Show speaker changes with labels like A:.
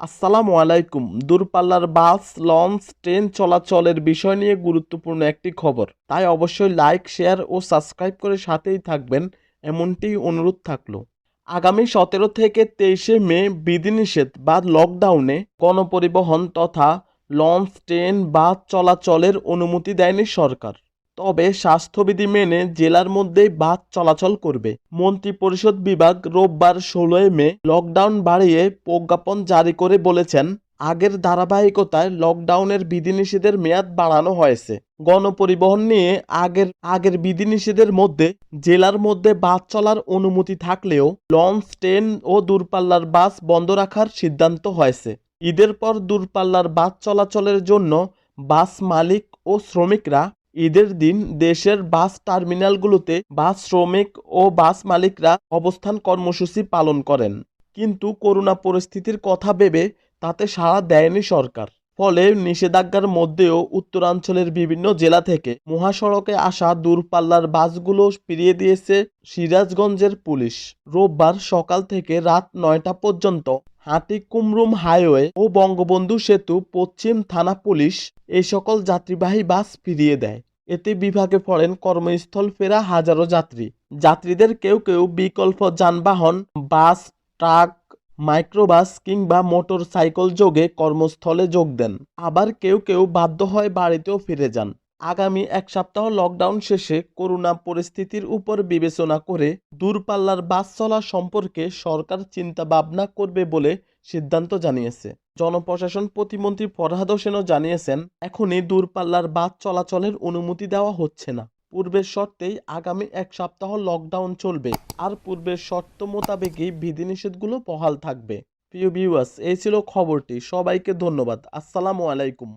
A: আসসালামু আলাইকুম। দূরপাল্লার বাস, লঞ্চ, ট্রেন চলাচলের বিষয় নিয়ে গুরুত্বপূর্ণ একটি খবর। তাই অবশ্যই লাইক, শেয়ার ও সাবস্ক্রাইব করে সাথেই থাকবেন। এমনটি অনুরোধ থাকল। আগামী সতেরো থেকে তেইশে মে বিধিনিষেধ বা লকডাউনে গণপরিবহন তথা লঞ্চ, ট্রেন বাস চলাচলের অনুমতি দেয়নি সরকার। তবে স্বাস্থ্যবিধি মেনে জেলার মধ্যেই বাস চলাচল করবে। মন্ত্রিপরিষদ বিভাগ রোববার ষোলোই মে লকডাউন বাড়িয়ে প্রজ্ঞাপন জারি করে বলেছেন, আগের ধারাবাহিকতায় লকডাউনের বিধিনিষেধের মেয়াদ বাড়ানো হয়েছে। গণপরিবহন নিয়ে আগের আগের বিধিনিষেধের মধ্যে জেলার মধ্যে বাস চলার অনুমতি থাকলেও লঞ্চ, ট্রেন ও দূরপাল্লার বাস বন্ধ রাখার সিদ্ধান্ত হয়েছে। ঈদের পর দূরপাল্লার বাস চলাচলের জন্য বাস মালিক ও শ্রমিকরা ঈদের দিন দেশের বাস টার্মিনালগুলোতে বাস শ্রমিক ও বাস মালিকরা অবস্থান কর্মসূচি পালন করেন। কিন্তু করোনা পরিস্থিতির কথা ভেবে তাতে সাড়া দেয়নি সরকার। ফলে নিষেধাজ্ঞার মধ্যেও উত্তরাঞ্চলের বিভিন্ন জেলা থেকে মহাসড়কে আসা দূরপাল্লার বাসগুলো ফিরিয়ে দিয়েছে সিরাজগঞ্জের পুলিশ। রোববার সকাল থেকে রাত নয়টা পর্যন্ত হাতিকুমরুম হাইওয়ে ও বঙ্গবন্ধু সেতু পশ্চিম থানা পুলিশ এই সকল যাত্রীবাহী বাস ফিরিয়ে দেয়। এতে বিভাগে পড়েন কর্মস্থল ফেরা হাজারো যাত্রী। যাত্রীদের কেউ কেউ বিকল্প যানবাহন, বাস, ট্রাক, মাইক্রোবাস কিংবা মোটর সাইকেল যোগে কর্মস্থলে যোগ দেন। আবার কেউ কেউ বাধ্য হয় বাড়িতেও ফিরে যান। আগামী এক সপ্তাহ লকডাউন শেষে করোনা পরিস্থিতির উপর বিবেচনা করে দূরপাল্লার বাস চলা সম্পর্কে সরকার চিন্তা ভাবনা করবে বলে সিদ্ধান্ত জানিয়েছে। জনপ্রশাসন প্রতিমন্ত্রী ফরহাদ হোসেনও জানিয়েছেন, এখনই দূরপাল্লার বাস চলাচলের অনুমতি দেওয়া হচ্ছে না। পূর্বের শর্তেই আগামী এক সপ্তাহ লকডাউন চলবে, আর পূর্বের শর্ত মোতাবেকই বিধিনিষেধগুলো বহাল থাকবে। প্রিয় ভিউয়ার্স, এই ছিল খবরটি। সবাইকে ধন্যবাদ। আসসালামু আলাইকুম।